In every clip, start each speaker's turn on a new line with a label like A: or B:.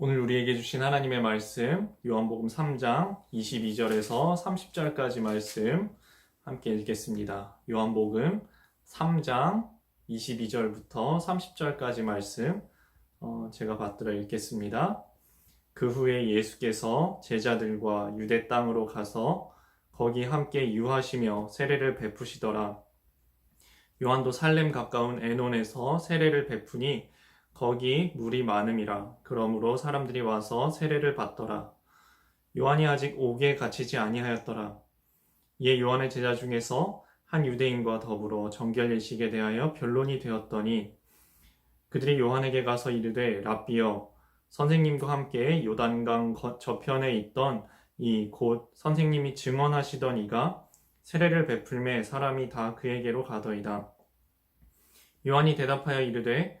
A: 오늘 우리에게 주신 하나님의 말씀 요한복음 3장 22절에서 30절까지 말씀 함께 읽겠습니다. 요한복음 3장 22절부터 30절까지 말씀 어, 제가 받들어 읽겠습니다. 그 후에 예수께서 제자들과 유대 땅으로 가서 거기 함께 유하시며 세례를 베푸시더라. 요한도 살렘 가까운 에논에서 세례를 베푸니 거기 물이 많음이라. 그러므로 사람들이 와서 세례를 받더라. 요한이 아직 옥에 갇히지 아니하였더라. 이에 요한의 제자 중에서 한 유대인과 더불어 정결 예식에 대하여 변론이 되었더니 그들이 요한에게 가서 이르되 랍비여 선생님과 함께 요단강 저편에 있던 이 곧 선생님이 증언하시던 이가 세례를 베풀매 사람이 다 그에게로 가더이다. 요한이 대답하여 이르되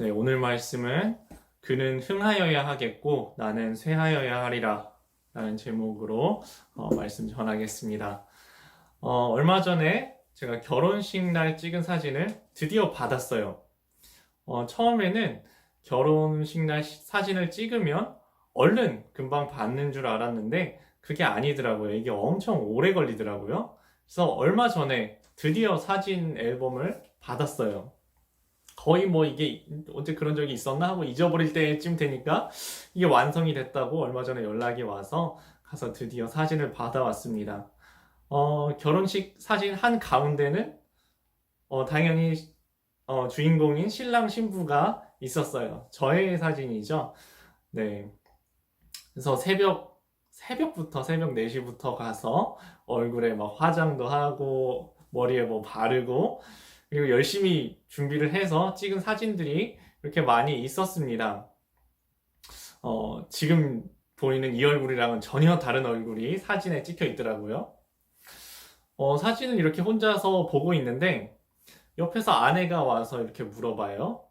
A: 네, 오늘 말씀은 그는 흥하여야 하겠고 나는 쇠하여야 하리라 라는 제목으로 어, 말씀 전하겠습니다. 어, 얼마 전에 제가 결혼식 날 찍은 사진을 드디어 받았어요. 어, 처음에는 결혼식 날 시- 사진을 찍으면 얼른 금방 받는 줄 알았는데 그게 아니더라고요. 이게 엄청 오래 걸리더라고요. 그래서 얼마 전에 드디어 사진 앨범을 받았어요. 거의 뭐 이게 언제 그런 적이 있었나 하고 잊어버릴 때쯤 되니까 이게 완성이 됐다고 얼마 전에 연락이 와서 가서 드디어 사진을 받아왔습니다. 어, 결혼식 사진 한 가운데는 어, 당연히 어, 주인공인 신랑 신부가 있었어요. 저의 사진이죠. 네. 그래서 새벽 새벽부터 새벽 4시부터 가서 얼굴에 막 화장도 하고 머리에 뭐 바르고 그리고 열심히 준비를 해서 찍은 사진들이 이렇게 많이 있었습니다. 어, 지금 보이는 이 얼굴이랑은 전혀 다른 얼굴이 사진에 찍혀 있더라고요. 어, 사진을 이렇게 혼자서 보고 있는데 옆에서 아내가 와서 이렇게 물어봐요.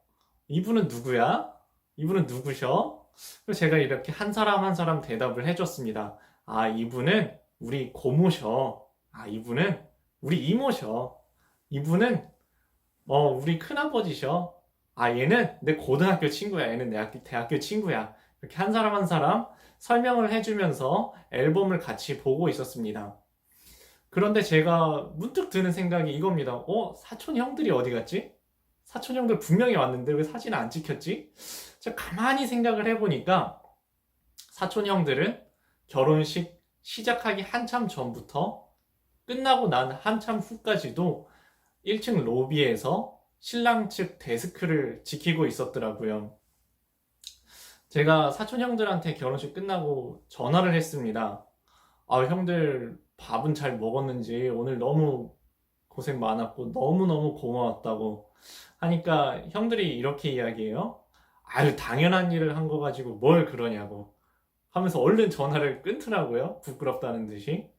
A: 이분은 누구야? 이분은 누구셔? 그래서 제가 이렇게 한 사람 한 사람 대답을 해줬습니다. 아, 이분은 우리 고모셔. 아, 이분은 우리 이모셔. 이분은 어, 우리 큰아버지셔. 아, 얘는 내 고등학교 친구야. 얘는 내 학- 대학교 친구야. 이렇게 한 사람 한 사람 설명을 해주면서 앨범을 같이 보고 있었습니다. 그런데 제가 문득 드는 생각이 이겁니다. 어, 사촌 형들이 어디 갔지? 사촌 형들 분명히 왔는데 왜 사진 안 찍혔지? 제가 가만히 생각을 해보니까 사촌 형들은 결혼식 시작하기 한참 전부터 끝나고 난 한참 후까지도 1층 로비에서 신랑 측 데스크를 지키고 있었더라고요. 제가 사촌 형들한테 결혼식 끝나고 전화를 했습니다. 아, 형들 밥은 잘 먹었는지 오늘 너무 고생 많았고 너무너무 고마웠다고 하니까 형들이 이렇게 이야기해요. 아유, 당연한 일을 한 거 가지고 뭘 그러냐고 하면서 얼른 전화를 끊더라고요. 부끄럽다는 듯이.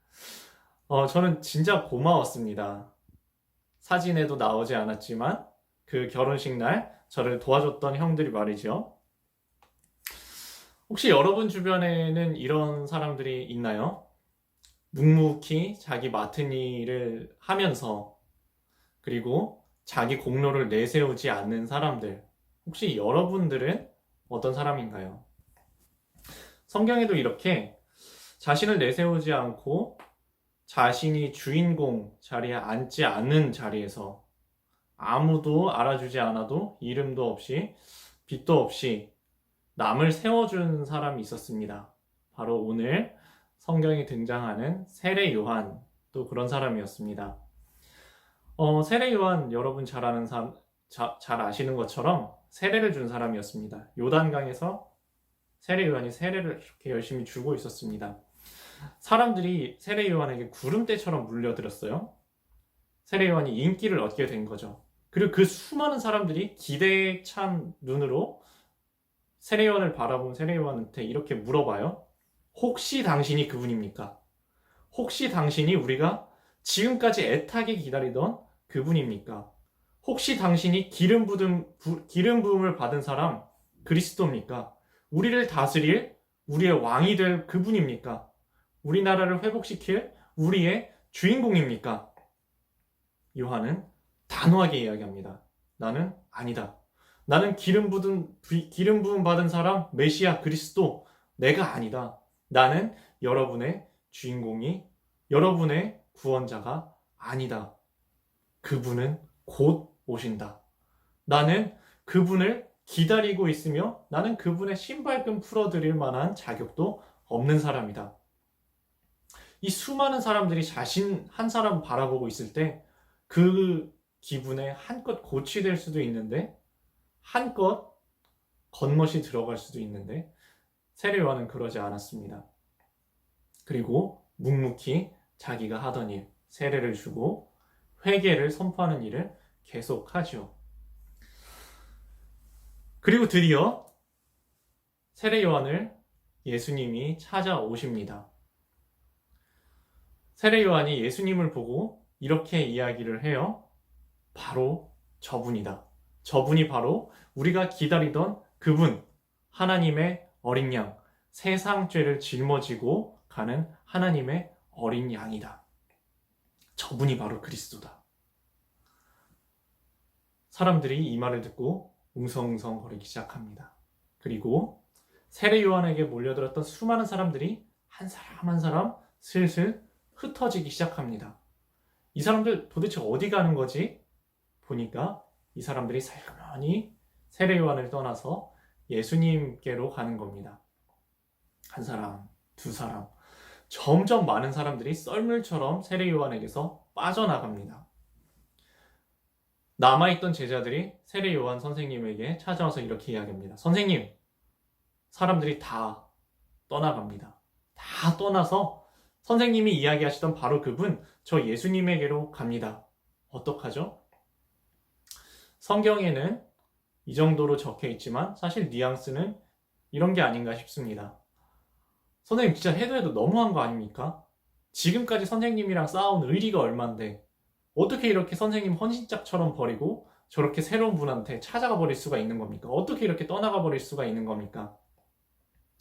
A: 어, 저는 진짜 고마웠습니다. 사진에도 나오지 않았지만 그 결혼식 날 저를 도와줬던 형들이 말이죠. 혹시 여러분 주변에는 이런 사람들이 있나요? 묵묵히 자기 맡은 일을 하면서 그리고 자기 공로를 내세우지 않는 사람들. 혹시 여러분들은 어떤 사람인가요? 성경에도 이렇게 자신을 내세우지 않고 자신이 주인공 자리에 앉지 않는 자리에서 아무도 알아주지 않아도 이름도 없이 빛도 없이 남을 세워준 사람이 있었습니다. 바로 오늘 성경에 등장하는 세례 요한 또 그런 사람이었습니다. 어, 세례 요한 여러분 잘 아는 사람, 자- 잘 아시는 것처럼 세례를 준 사람이었습니다. 요단강에서 세례 요한이 세례를 이렇게 열심히 주고 있었습니다. 사람들이 세례 요한에게 구름대처럼 물려들었어요. 세례 요한이 인기를 얻게 된 거죠. 그리고 그 수많은 사람들이 기대에 찬 눈으로 세례요한을 바라본 세례요한한테 이렇게 물어봐요. 혹시 당신이 그분입니까? 혹시 당신이 우리가 지금까지 애타게 기다리던 그분입니까? 혹시 당신이 기름 부음 기름 부음을 받은 사람 그리스도입니까? 우리를 다스릴 우리의 왕이 될 그분입니까? 우리나라를 회복시킬 우리의 주인공입니까? 요한은 단호하게 이야기합니다. 나는 아니다. 나는 기름 부은 기름 부음 받은 사람 메시아 그리스도 내가 아니다. 나는 여러분의 주인공이 여러분의 구원자가 아니다. 그분은 곧 오신다. 나는 그분을 기다리고 있으며 나는 그분의 신발끈 풀어드릴 만한 자격도 없는 사람이다. 이 수많은 사람들이 자신 한 사람 바라보고 있을 때 그 기분에 한껏 고치될 수도 있는데 한껏 겉멋이 들어갈 수도 있는데 세례 요한은 그러지 않았습니다. 그리고 묵묵히 자기가 하던 일, 세례를 주고 회개를 선포하는 일을 계속하죠. 그리고 드디어 세례 요한을 예수님이 찾아오십니다. 세례 요한이 예수님을 보고 이렇게 이야기를 해요. 바로 저분이다. 저분이 바로 우리가 기다리던 그분, 하나님의 어린 양, 세상 죄를 짊어지고 가는 하나님의 어린 양이다. 저분이 바로 그리스도다. 사람들이 이 말을 듣고 웅성웅성 거리기 시작합니다. 그리고 세례 요한에게 몰려들었던 수많은 사람들이 한 사람 한 사람 슬슬 흩어지기 시작합니다. 이 사람들 도대체 어디 가는 거지? 보니까 이 사람들이 살그머니 세례 요한을 떠나서 예수님께로 가는 겁니다. 한 사람, 두 사람. 점점 많은 사람들이 썰물처럼 세례 요한에게서 빠져나갑니다. 남아있던 제자들이 세례 요한 선생님에게 찾아와서 이렇게 이야기합니다. 선생님, 사람들이 다 떠나갑니다. 다 떠나서 선생님이 이야기하시던 바로 그분, 저 예수님에게로 갑니다. 어떡하죠? 성경에는 이 정도로 적혀 있지만 사실 뉘앙스는 이런 게 아닌가 싶습니다. 선생님 진짜 해도 해도 너무한 거 아닙니까? 지금까지 선생님이랑 싸운 의리가 얼만데 어떻게 이렇게 선생님 헌신짝처럼 버리고 저렇게 새로운 분한테 찾아가 버릴 수가 있는 겁니까? 어떻게 이렇게 떠나가 버릴 수가 있는 겁니까?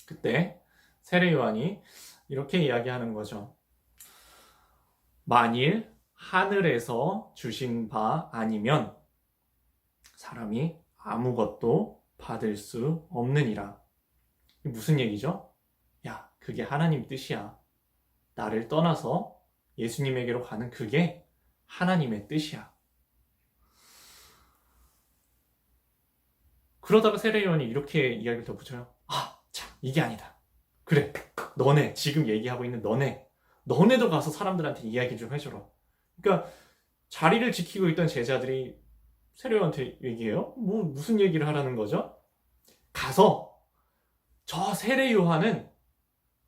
A: 그때 세례 요한이 이렇게 이야기하는 거죠. 만일 하늘에서 주신 바 아니면 사람이 아무것도 받을 수 없느니라. 무슨 얘기죠? 야, 그게 하나님 뜻이야. 나를 떠나서 예수님에게로 가는 그게 하나님의 뜻이야. 그러다가 세례요한이 이렇게 이야기를 덧붙여요. 아, 참, 이게 아니다. 그래, 너네, 지금 얘기하고 있는 너네, 너네도 가서 사람들한테 이야기 좀 해줘라. 그러니까 자리를 지키고 있던 제자들이 세례요한테 얘기해요? 뭐, 무슨 얘기를 하라는 거죠? 가서 저 세례 요한은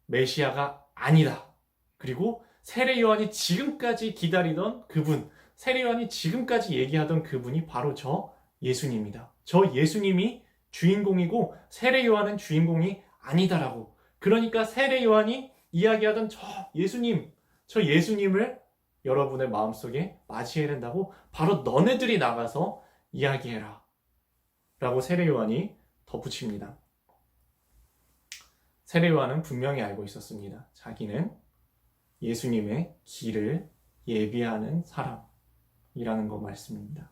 A: 메시아가 아니다. 그리고 세례 요한이 지금까지 기다리던 그분, 세례 요한이 지금까지 얘기하던 그분이 바로 저 예수님이다. 저 예수님이 주인공이고 세례 요한은 주인공이 아니다라고. 그러니까 세례 요한이 이야기하던 저 예수님, 저 예수님을 여러분의 마음속에 맞이해야 된다고 바로 너네들이 나가서 이야기해라. 라고 세례 요한이 덧붙입니다. 세례 요한은 분명히 알고 있었습니다. 자기는 예수님의 길을 예비하는 사람이라는 거 말씀입니다.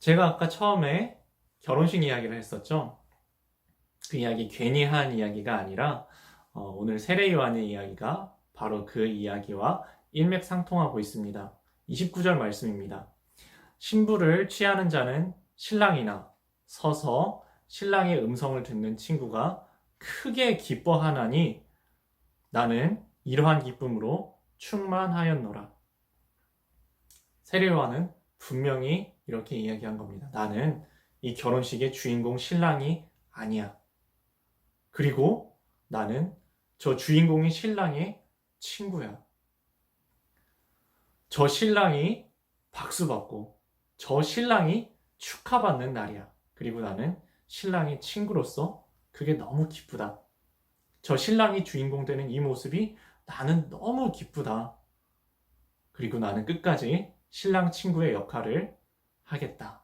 A: 제가 아까 처음에 결혼식 이야기를 했었죠. 그 이야기 괜히 한 이야기가 아니라 어, 오늘 세례 요한의 이야기가 바로 그 이야기와 일맥상통하고 있습니다. 29절 말씀입니다. 신부를 취하는 자는 신랑이나 서서 신랑의 음성을 듣는 친구가 크게 기뻐하나니 나는 이러한 기쁨으로 충만하였노라. 세례 요한은 분명히 이렇게 이야기한 겁니다. 나는 이 결혼식의 주인공 신랑이 아니야. 그리고 나는 저 주인공이 신랑의 친구야. 저 신랑이 박수 받고 저 신랑이 축하받는 날이야. 그리고 나는 신랑의 친구로서 그게 너무 기쁘다. 저 신랑이 주인공 되는 이 모습이 나는 너무 기쁘다. 그리고 나는 끝까지 신랑 친구의 역할을 하겠다.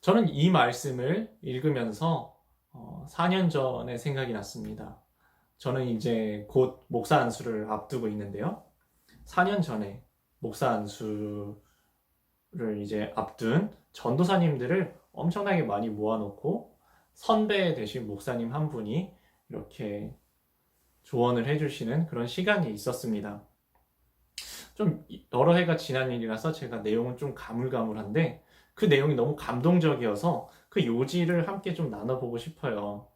A: 저는 이 말씀을 읽으면서 어, 4년 전에 생각이 났습니다. 저는 이제 곧 목사 안수를 앞두고 있는데요. 4년 전에 목사 안수를 이제 앞둔 전도사님들을 엄청나게 많이 모아놓고 선배 되신 목사님 한 분이 이렇게 조언을 해주시는 그런 시간이 있었습니다. 좀 여러 해가 지난 일이라서 제가 내용은 좀 가물가물한데 그 내용이 너무 감동적이어서 그 요지를 함께 좀 나눠보고 싶어요.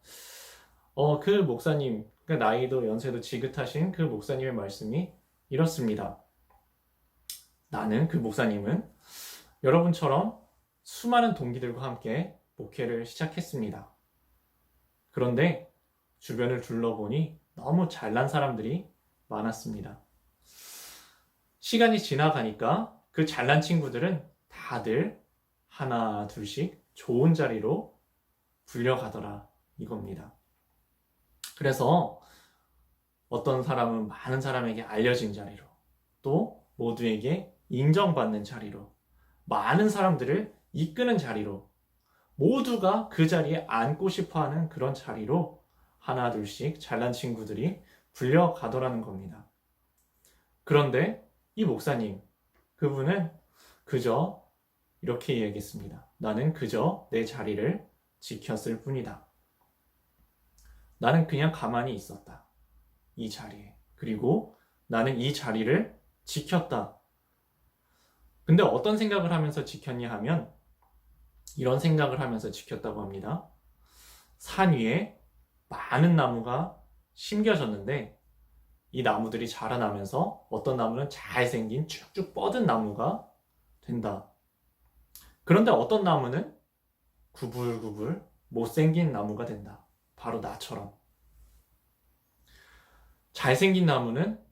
A: 어, 그 목사님, 그 나이도 연세도 지긋하신 그 목사님의 말씀이 이렇습니다. 나는 그 목사님은 여러분처럼 수많은 동기들과 함께 목회를 시작했습니다. 그런데 주변을 둘러보니 너무 잘난 사람들이 많았습니다. 시간이 지나가니까 그 잘난 친구들은 다들 하나, 둘씩 좋은 자리로 불려가더라 이겁니다. 그래서 어떤 사람은 많은 사람에게 알려진 자리로 또 모두에게 인정받는 자리로 많은 사람들을 이끄는 자리로 모두가 그 자리에 앉고 싶어 하는 그런 자리로 하나, 둘씩 잘난 친구들이 불려가더라는 겁니다. 그런데 이 목사님, 그분은 그저 이렇게 이야기했습니다. 나는 그저 내 자리를 지켰을 뿐이다. 나는 그냥 가만히 있었다. 이 자리에. 그리고 나는 이 자리를 지켰다. 근데 어떤 생각을 하면서 지켰냐 하면 이런 생각을 하면서 지켰다고 합니다. 산 위에 많은 나무가 심겨졌는데 이 나무들이 자라나면서 어떤 나무는 잘생긴 쭉쭉 뻗은 나무가 된다. 그런데 어떤 나무는 구불구불 못생긴 나무가 된다. 바로 나처럼. 잘생긴 나무는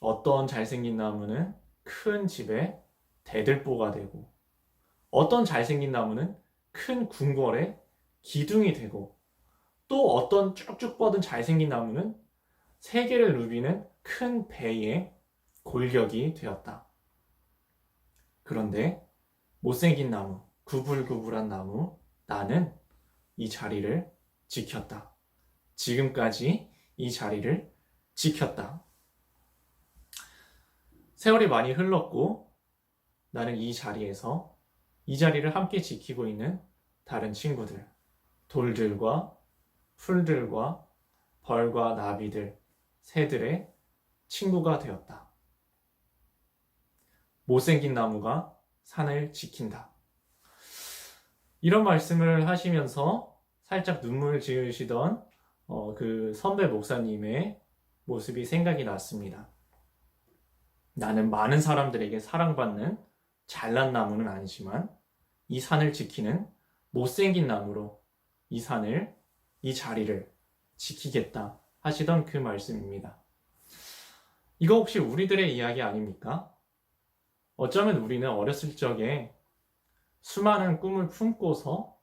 A: 어떤 잘생긴 나무는 큰 집에 대들보가 되고 어떤 잘생긴 나무는 큰 궁궐에 기둥이 되고 또 어떤 쭉쭉 뻗은 잘생긴 나무는 세계를 누비는 큰 배의 골격이 되었다. 그런데 못생긴 나무, 구불구불한 나무, 나는 이 자리를 지켰다. 지금까지 이 자리를 지켰다. 세월이 많이 흘렀고 나는 이 자리에서 이 자리를 함께 지키고 있는 다른 친구들, 돌들과 풀들과 벌과 나비들, 새들의 친구가 되었다. 못생긴 나무가 산을 지킨다. 이런 말씀을 하시면서 살짝 눈물 지으시던 어, 그 선배 목사님의 모습이 생각이 났습니다. 나는 많은 사람들에게 사랑받는 잘난 나무는 아니지만 이 산을 지키는 못생긴 나무로 이 산을, 이 자리를 지키겠다 하시던 그 말씀입니다. 이거 혹시 우리들의 이야기 아닙니까? 어쩌면 우리는 어렸을 적에 수많은 꿈을 품고서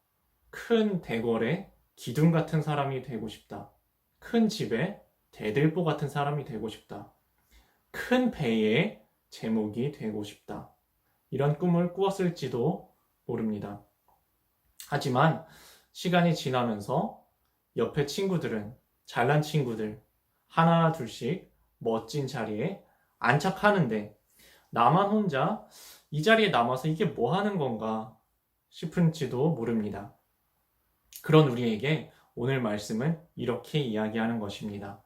A: 큰 대궐의 기둥 같은 사람이 되고 싶다. 큰 집에 대들보 같은 사람이 되고 싶다. 큰 배의 제목이 되고 싶다. 이런 꿈을 꾸었을지도 모릅니다. 하지만 시간이 지나면서 옆에 친구들은 잘난 친구들 하나 둘씩 멋진 자리에 안착하는데 나만 혼자 이 자리에 남아서 이게 뭐 하는 건가 싶은지도 모릅니다. 그런 우리에게 오늘 말씀은 이렇게 이야기하는 것입니다.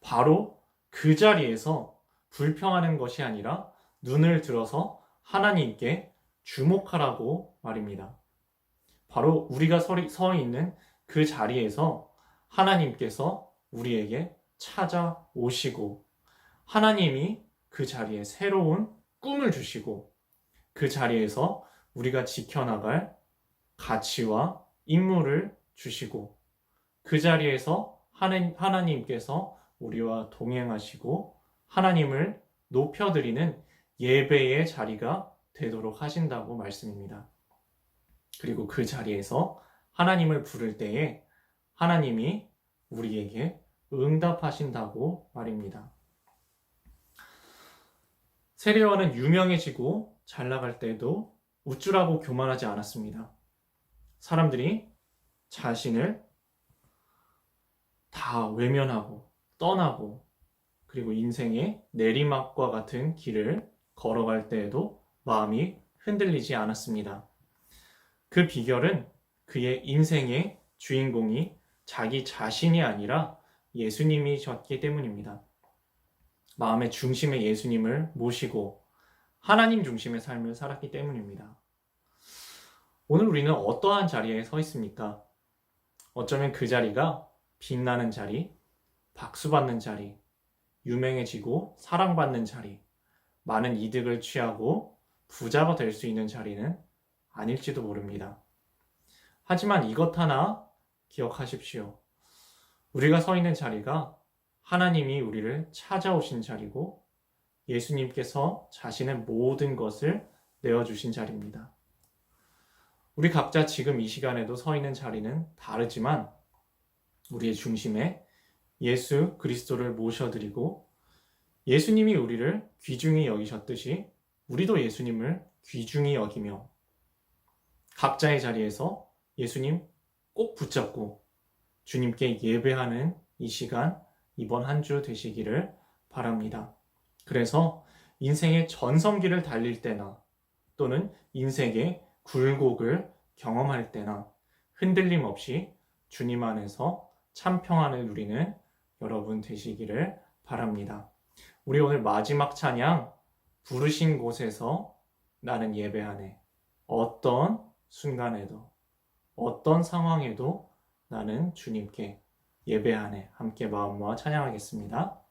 A: 바로 그 자리에서 불평하는 것이 아니라 눈을 들어서 하나님께 주목하라고 말입니다. 바로 우리가 서 있는 그 자리에서 하나님께서 우리에게 찾아오시고 하나님이 그 자리에 새로운 꿈을 주시고 그 자리에서 우리가 지켜나갈 가치와 임무를 주시고 그 자리에서 하나님께서 우리와 동행하시고 하나님을 높여드리는 예배의 자리가 되도록 하신다고 말씀입니다. 그리고 그 자리에서 하나님을 부를 때에 하나님이 우리에게 응답하신다고 말입니다. 세례요한은 유명해지고 잘 나갈 때도 우쭐하고 교만하지 않았습니다. 사람들이 자신을 다 외면하고 떠나고 그리고 인생의 내리막과 같은 길을 걸어갈 때에도 마음이 흔들리지 않았습니다. 그 비결은 그의 인생의 주인공이 자기 자신이 아니라 예수님이셨기 때문입니다. 마음의 중심에 예수님을 모시고 하나님 중심의 삶을 살았기 때문입니다. 오늘 우리는 어떠한 자리에 서 있습니까? 어쩌면 그 자리가 빛나는 자리, 박수받는 자리, 유명해지고 사랑받는 자리, 많은 이득을 취하고 부자가 될 수 있는 자리는 아닐지도 모릅니다. 하지만 이것 하나 기억하십시오. 우리가 서 있는 자리가 하나님이 우리를 찾아오신 자리고 예수님께서 자신의 모든 것을 내어주신 자리입니다. 우리 각자 지금 이 시간에도 서 있는 자리는 다르지만 우리의 중심에 예수 그리스도를 모셔드리고 예수님이 우리를 귀중히 여기셨듯이 우리도 예수님을 귀중히 여기며 각자의 자리에서 예수님 꼭 붙잡고 주님께 예배하는 이 시간 이번 한 주 되시기를 바랍니다. 그래서 인생의 전성기를 달릴 때나 또는 인생의 굴곡을 경험할 때나 흔들림 없이 주님 안에서 참 평안을 누리는 여러분 되시기를 바랍니다. 우리 오늘 마지막 찬양 부르신 곳에서 나는 예배하네. 어떤 순간에도 어떤 상황에도 나는 주님께 예배하네. 함께 마음 모아 찬양하겠습니다.